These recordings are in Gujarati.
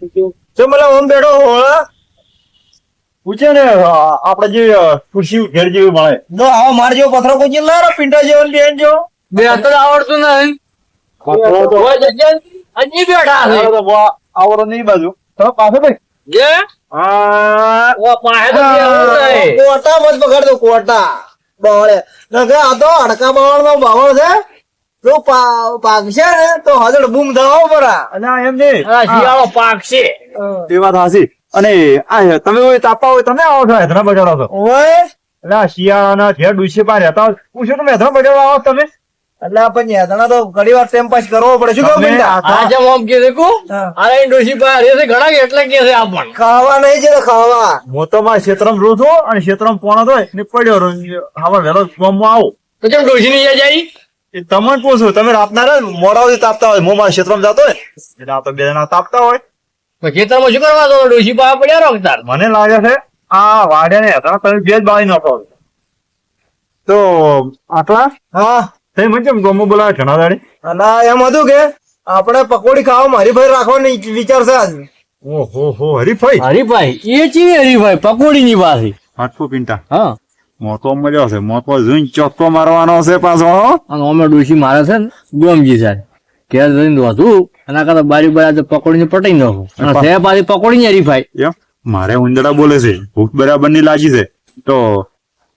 તો મને ઓમ બેઠો હોળા પૂછે ને આપણે જે ખુરશી ઘેર જેવી મળે. જો આવો માર જેવો પથરો કોઈ ના રે પિંડા જેવો બેન જો બે તો આવડતું નહીં. પથરો તો હજી બેઠા છે. તો આવડો નહીં બાજુ. તો પાસે ભાઈ? જે? આ ઓ પાસે તો કોટા મત બગાડતો કોટા. બવળે નકે આ તો અડકા બવળ નો બવળ છે. જો પાકશે ને તો હજડ બૂમ થવા પરા. અને એમ નહીં. શિયાળો પાક તે વાત હાચી. અને આ તમે હોય તાપા હોય તમે આવો છો હેદરા બજાડો છો? ઓય? એટલે શિયાળાના ઘેર ડુસી પાસે રહેતા હોય પૂછો તમે હેદરા બજાડો આવો તમે? એટલે આપણને યાદના તો ઘણી વાર ટાઈમ પાસ કરવો પડે શું કહું આજે આમ કે છે અરે ડોશી પાસે રહે છે ઘણા એટલે કે છે આપણ ખાવા નહીં છે ખાવા. હું તો મારા ક્ષેત્રમાં રહું છું અને ક્ષેત્રમાં પોણો તો ને પડ્યો રહું હવે વેલો મોમ આવો. તો કેમ ડોશી ની જાય તમને પૂછું તમે રાતના રે મોડા સુધી તાપતા હોય હું મારા ક્ષેત્રમાં જતો હોય એટલે આપણે તો બે જણા તાપતા હોય. ખેતરમાં શું કરવા દો ડોશી પા પડ્યા રહો તાર? મને લાગે છે આ વાડે ને હતા તમે બે જ બાળી નાખો. તો આટલા? હા તે મને કેમ ગમો બોલાવે ઘણા દાડી અને એમ હતું કે આપણે પકોડી ખાવા હરીફાઈ રાખવાની વિચાર છે આજ. ઓહો હો હરીફાઈ? હરીફાઈ? એ ચી હરીભાઈ પકોડી ની પાસે હાથું પિંટા. હા. મોતો મજા છે. મોતો જોઈને ચોખ્ખો મારવાનો છે પાછો અને અમે ડોશી મારે છે ને ગોમજી સાહેબ ઘેર જઈને દોધું એના કરતા બારી બારી પકોડીને પટાઈ નાખું. અને. સાહેબ પાછી પકોડી ની હરીફાઈ એમ? મારે ઉંદડા બોલે છે. ભૂખ બરાબરની લાગી છે. તો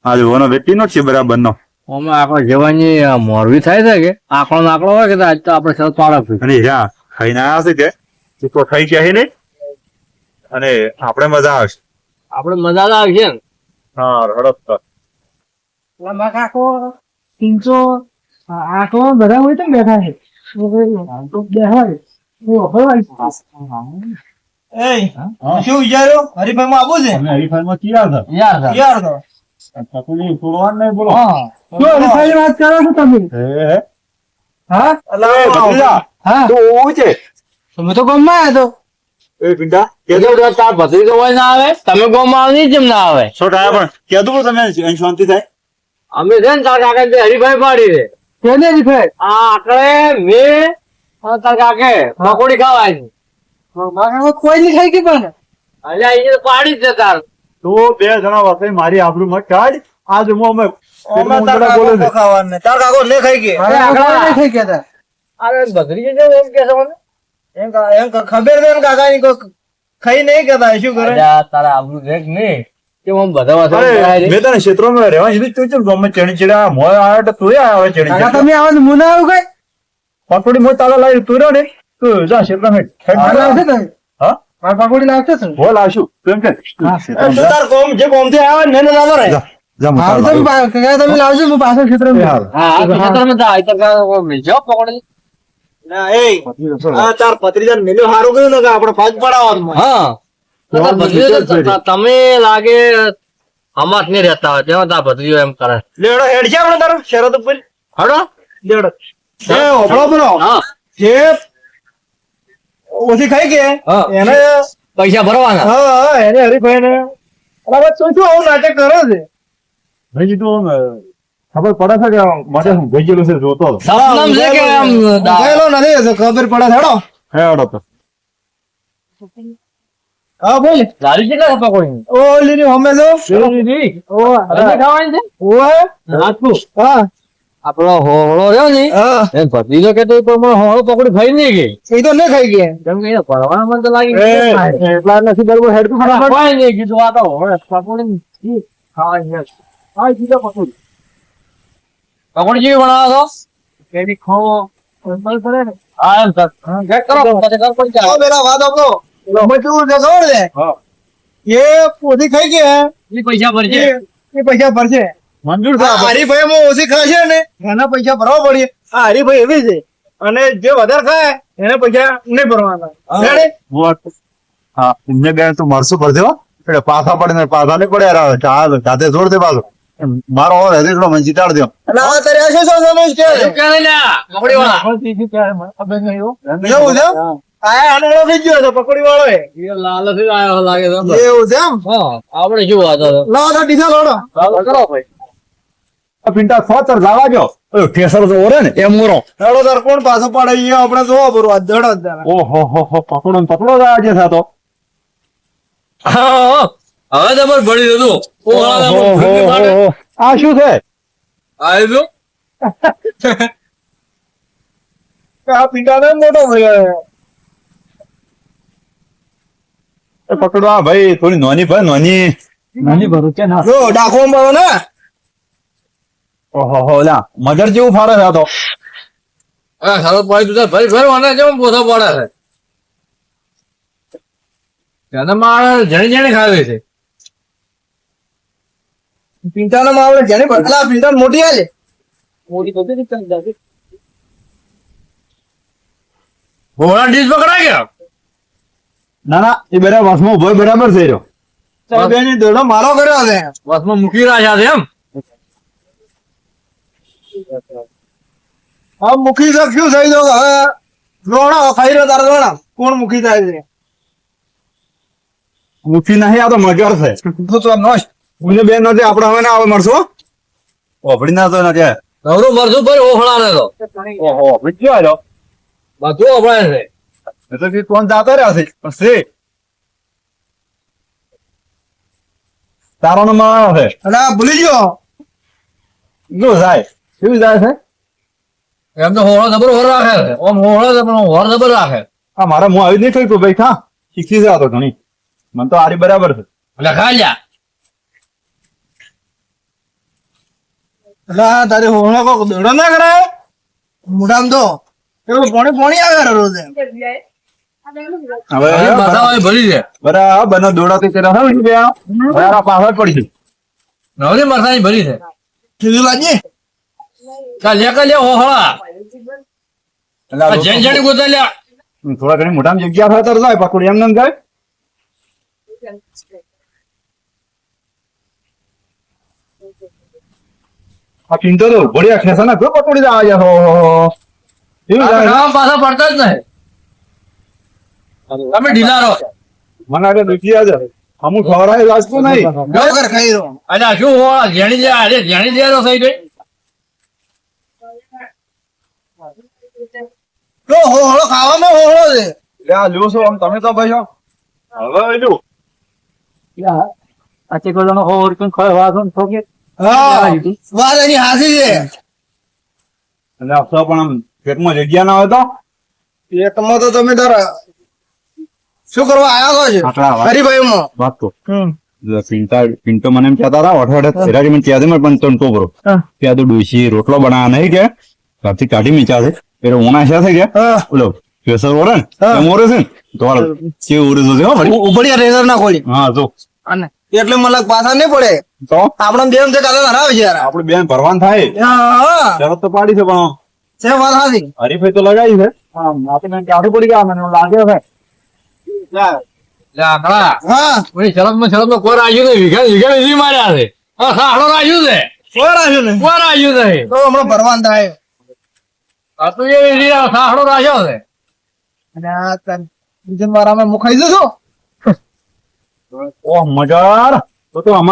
આ જોવાનો વેટી નો છે બરાબર નો અમે આકડો જવાની મોરવી થાય છે કે? આકડો ને આંકડો હોય કે આજ તો આપણે સરસ પાડક અને હા ખાઈને આવ્યા છે કે? એ તો ખાઈ ગયા નહીં? અને આપણે મજા આવશે. આપણે મજા આવશે ને. હા રડત. લંબા કાકો તીનસો આટલો બધા હોય તો બેઠા છે. શું વિચાર્યો? હરીફાઈ માં આવું છે? તૈયાર. તકલીફ છોડવાનું નહીં બોલો. શું હરીફાઈ વાત કરો છો તમે? હે, હે. હા? એ હા. તું ઊભું છે? તમે તો ગમમાં આવ્યા તો. એ પિંડા બધા તાર ભત્રીજો હોય ના આવે? તમે ગોમાં આવી જેમ કેમ ના આવે. છોટા પણ કહેતું તમે શાંતિ થાય. અમે છે ને તાર કાકા હરીફાઈ પાડી દે તેને હરીફાઈ? હા આકડે મે તાર કાકે મકોડી ખાવા છે મારા કોઈ નહીં ખાઈ ગઈ પણ અલ્યા અહીંયા તો પાડી છે તાર. તો બે જણા વસે મારી આબરૂ મત કાઢ. આજ હું અમે તાર કાકો છે. તાર કાકો ને ખાઈ ગઈ અરે આકડા. નહીં ખાઈ ગયા. અરે એમ કે છે મને. એમ એમ ખબર છે કાકા ની કોઈ ખાઈ નહીં કેતા શું કરે? અલ્યા તારા આબરૂ દેખ નહીં. કે બધા. મેં તને ક્ષેત્રમાં રહેવા કીધું તું ચમ ગમે ચણી ચડ્યા મોય આવ્યો તો તું આવે ચણી કાકા તમે આવે ને મુના આવું કઈ. પટોડી મોય તાળા લાવી તું ને જા ક્ષેત્રમાં. લાવશે તમે હા? મારે પકોડી લાવશે છે બોલ આવશું તું એમ કે તું તાર કોમ જે કોમથી આવે ને લાવો રે. જા, જા, તમે લાવજો હું પાછળ ક્ષેત્રમાં. હા આ ખેતરમાં જા, અહીં તો કાંઈ પકોડી. ના એ તાર પત્રીજા મેલ્યો હારું કર્યું ને કે આપણે ફાજ પડાવવાનું હા. તમે લાગે અમાસ નહીં રહેતા હોય. તેમાં તાર ભત્રીજો એમ કરે. લેડો હેડ છે આપણે તારો? શરત ઉપર? હડો. લેડો એ ઓબળો બરો જે ઓછી ખાઈ કે એને પૈસા ભરવાના. હા હા એને હરીફાઈ ને અરે શું શું આવું નાટક કરો છે? ભાઈ તું આમ, ખબર પડે છે કે મારે હું ગઈ ગયેલું છે જોતો. સપનામ છે કે આમ દા- ગયેલો નથી ખબર પડે હેડો. હેડો તો. હા બોલ. લારી છે પકોડીની? ઓ લીરી હમે તો ઓ તમને ખાવાની છે? ઓય રાજપૂત. હા. આપણો હોળો રહ્યો ને હા. ભત્રીજો કે તો હોળો પકોડી ખાઈ નહીં ગઈ. એ તો નહીં ખાઈ ગયા. કેમ કે એને ભરવામાં તો લાગી એટલા નથી બરોબર હેડ તું ખરા નહીં કીધું આ તો હોળે પકોડી ખાવાની છે. હા, સીધા પકડ. પકોડી જેવી બનાવો છો? એની ખો પડે ને. હા એમ સર કરો પછી કર પણ તો ચાલો. પેલા વાત અમે ખબર છે? એ પોતી ખાઈ ગયા ઈ પૈસા ભરજે. એ એ પૈસા ભરશે મંજૂર છે આ માં ઓછી ખાશે ને એના પૈસા ભરવા પડે આ હરીફાઈ એવી છે. અને જે વધારે ખાય એને પૈસા નહીં ભરવાના. હા. એમને બે તો મરસું ભરજે હો. એટલે પાછા પડે ને પાછા નહીં પડે. ચાલ જાતે જોડ દે પાછો. એમ મારો ઓર હજી એટલો મને જીતાડ દો આ તારે આ શું સમજ એવું છે? એમ? આ આને ગયો છે પકોડી વાળો એ. એ લાલચ જ આયો લાગે છે. એવું છે એમ? હા આપણે શું વાત હતો? લાવો તો ડીઝલ ઓળો કરો ભાઈ. આ પિંટા સોતર જવા ગયો. ઓલો ઠેસર તો ઓરે ને. એમ ઓરો હેડો તાર કોણ પાછો પાડે? અહીંયા આપણે જોવા બરોબર ધડો જ ઓહો હો હો પકડો ને પકડો જ આજે થતો. હા હવે તમારે ભરી દીધું ઓહો, આ શું છે? આવ્યો આ પિંટાને મોટો થયો એ પકડો. આ ભાઈ થોડી નોની ભાઈ નોની. નાની ભરું કે ના? જો ડાકો મારો ને. ઓહો હો લા. મગર જેવું ફાડે છે આ તો. હા સારો પાડી તું ભાઈ ભરી વાના જેમ પોતા પડે છે? તેને માળ જણી જણી ખાવે છે. પિંટાને માવડે જેને બદલા પિંટાને મોટી આલે ઘોડા ડીશ પકડા ગયા ના ના એ બધા વસમાં ઊભો બરાબર થઈ રહ્યો. બેની દોડો મારો કર્યો છે. બસમાં મૂકી રાખ્યા છે એમ? હવે થઈ રોણો ખાઈ રહ્યો તારો રોણા. કોણ મુખી થાય છે? મુઠ્ઠી નહીં આ તો મગર છે. તું તો નોશ. ઉને બેન નથી આપણે હવે ના આવે મળશો ઓભળી ના તો નથી. નવરું મરશું ભાઈ ઓફળા ને તો. ઓહો ઓભળી ગયો બધું ઓફળાય છે. તો કે કોણ જાતા રહ્યા છે. પણ છે તારો માણો છે. અરે ભૂલી ગયો. શું જાય શું જાય છે? એમ તો હોળો જબર હોર રાખે છે. ઓમ હોળો જબર હોર જબર રાખે હા મારા હું આવી જ નહીં કહ્યું ભાઈ. ખા શીખી જાય તો ઘણી. મને તો આરી બરાબર છે. એટલે ખા લ્યા એટલે તારે તારી હોળો કોક દોડો ના કરાય? મોઢામાં તો એવું પોણી પોણી આવે રોજ. હવે ભરી છે. બરાબર બનો દોડાતી તેરા હવે બરાબર પાછળ પડી ગઈ નવરી મરસાની ભરી છે. કીધું લાજી ચાલ લે કે લે ઓહળા જેન ગોતા લ્યા. થોડા ઘણી મોટામાં જગ્યા થાય તો જાય પકડી એમ ને જાય આ પિંટો તો બઢિયા ખેસા ના પકડી જાય યાર હો એવું આ તો જાય પાછા પડતા જ નહીં. તમે ઢીલા રહો. મને આગળ દુખી આજે અમુક ખવડાય લાજતો નહીં. વગર ખાઈ રહ્યો અલ્યા શું હો જેણી લે અરે જેણી તો થઈ ગઈ તો હોળો ખાવામાં હોળો છે. લે આ લ્યો છો આમ તમે તો ભાઈ છો. હવે એલું હા વાત એની હાસી છે. અને આપતા પણ આમ પેટમાં જગ્યા ના હોય તો? પેટમાં તો તમે તારા શું કરવા આયા છો હરીભાઈ માં વાત તો પિંટા મને એમ કહેતા હતા અઠવાડે તેરાજી મને ત્યાં પણ તને તો ત્યાં તો ડોસી રોટલો બનાવવા નહીં કે ઘરથી કાઢી મીચા છે. એટલે ઓના છે થઈ ગયા. હા. પ્રેશર ઓરે ને મોરે છે તો હાલ ઓરે હો વળી. ઉપડિયા રેઝર ના ખોલી. હા જો. અને એટલે મને પાછા નહીં પડે. તો? આપણે બેન છે કાલે હરાવે છે યાર. આપડે બેન ભરવાન થાય. હા શરત તો પાડી છે પણ છે વાત હાજી હરીફાઈ તો લગાવી છે. આપણે કાઢી પડી ગયા મને લાગે છે.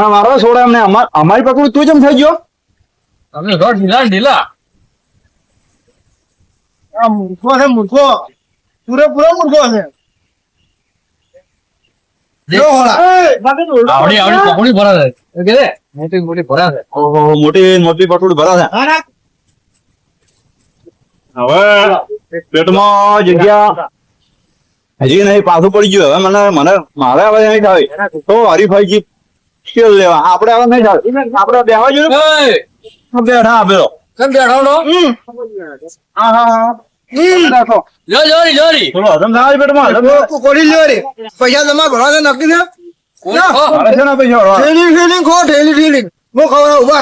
મારો છોડે અમને અમાર પકડું તું જેમ થઈ ગયો? તમે ઘર ઢીલા ઢીલા. આ મૂર્ખો છે મૂર્ખો. પૂરેપૂરો મૂર્ખો છે જો હોળા આવડી આવડી પકોડી ભરા છે એ કે રે, મોટી મોટી ભરા છે. મોટી મોટી પકડું ભરા છે. હવે પેટમાં જગ્યા હજી નહીં પાછું પડી ગયું. હવે મને મને મારે હવે નહીં થાય. તો હરીફાઈ જી સ્કેલ લેવા. આપણે હવે નહીં થાય. આપણે બેહવા જોઈએ. બેઠા આપેલો. બેઠો હા હા હા. રાખો લો જોરી જોરી થોડો હજમ થાય પેટમાં? હજમ કોડી લ્યો પૈસા તમારે ભરવા નક્કી છે? કોઈ ખો. મારે છે ને પૈસા વાળવા. ઠેલી ઠેલી ખો ઠેલી ઠેલી હું ખવડાવું ઊભા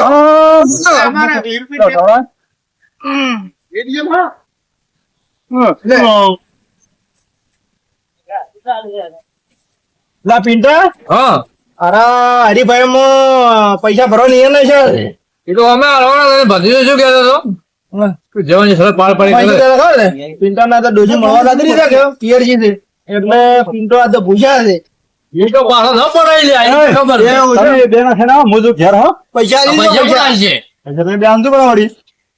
લા પિંટા હા. અરે હરીભાઈ માં પૈસા ભરવાની નહીં છે. એ તો અમે ભત્રીજો શું કહેતો હતો? કે જેવાની શરત પાર પાડી. તો ખબર ને તો ડોજી મળવા નથી દીધા કે પિયરજી છે એટલે પિન્ટો આ તો ભૂસ્યા છે એ તો પાછો ન પડાઈ લે આ ખબર છે. બેના છે. બે ના છે ને ઘેર હો પૈસા આ લીધો પૈસા છે એટલે તમે બે આંધુ બરાબર વળી.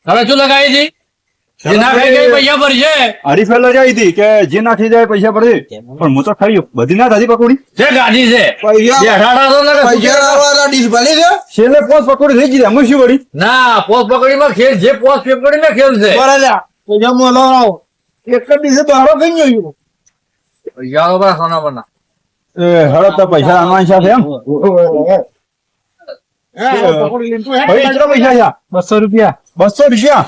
હવે શું લગાવી હતી જે પૈસા હતી કે નાખી જાય પૈસા પણ હું તો ખાઈ બધી ના પકોડી? ગાડી છે. પૈસા પૈસા છેલ્લે પોસ પકોડી થઈ ગઈ અમે શું વળી? ના પોસ પકડીમાં ખેલ જે પોસ પકડીમાં ખેલ છે. પૈસા મોલો આવો. એક જ દિવસે બહારો કઈ ગયું પૈસા તો બરા સોના બના એ હળદ તો પૈસા આનવાની એમ. ભાઈ પૈસા બસો રૂપિયા. બસો રૂપિયા.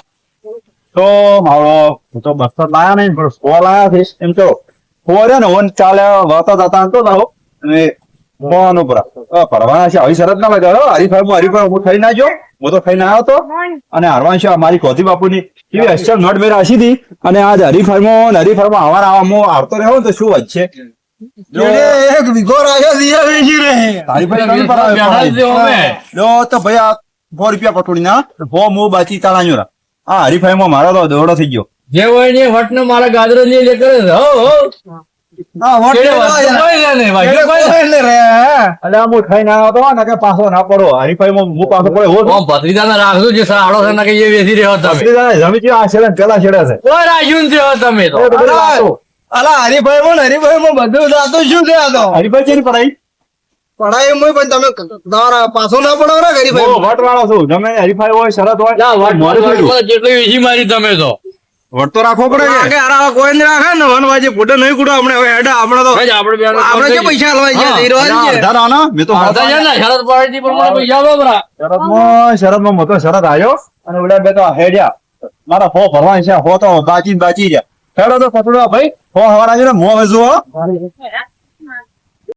તો મારો હું તો બસો લાયા નહીં પણ સો લાયા છે એમ તો. સો રહ્યા ને ઓન ચાલે વળતા જતા તો જાઓ અને ફોન ઉપર પરવાના છે આવી શરત ના લગાડો હરીફાઈ હું હરીફાઈ હું થઈ ના જો હું તો થઈ ના આવ્યો તો અને હરવાન છે મારી કોથી બાપુની. એવી અક્ષર નોટ મેં રાશી હતી. અને આજ હરીફાઈમાં હરીફાઈમાં આવા હું આવતો રહ્યો ને તો શું વાત એને એક વિગો રાખ્યો દિયા વેચી રહે. તારી આવે લો તો ભાઈ આ સો રૂપિયા પટોડી ના હો મો બાચી તાળાયો રા આ હરીફાઈમાં મારો તો દોડો થઈ ગયો. જે હોય ને વટ ને મારા ગાદરો લઈ લે કરે હો હો. છે છે છે. બધી હરીફાઈ માં હરીફાઈ માં બધું જાતું શું છે આ હરીફાઈ ચેની પડાઈ પડાય એમ પણ તમે તમારા પાછો ના પડાવ ને હરીફાઈ વટવાળો છું. હરીફાઈ હોય શરત હોય ના, વટ- મોરે જેટલી વેચી મારી તમે તો. વટ તો રાખવો પડે કે? આરા કોઈ ને રાખે ને વન વાજે ફૂટે નહીં કુડો આપણે હવે હેડા આપણે તો આપણે બે આપણે જે પૈસા હલવાઈ ગયા હા. તે રવા અડધા રાના, મેં તો અડધા છે ને, શરત પાડી પ્રમાણે પૈસા આપો બરા. શરતમાં શરતમાં મોટો શરત આવ્યો અને ઓલા બે તો હેડ્યા. મારા હો ફરવા છે હો તો બાચી બાચી ગયા હેડો તો પકડવા ભાઈ. હો હવાના છે ને મોં હવે જુઓ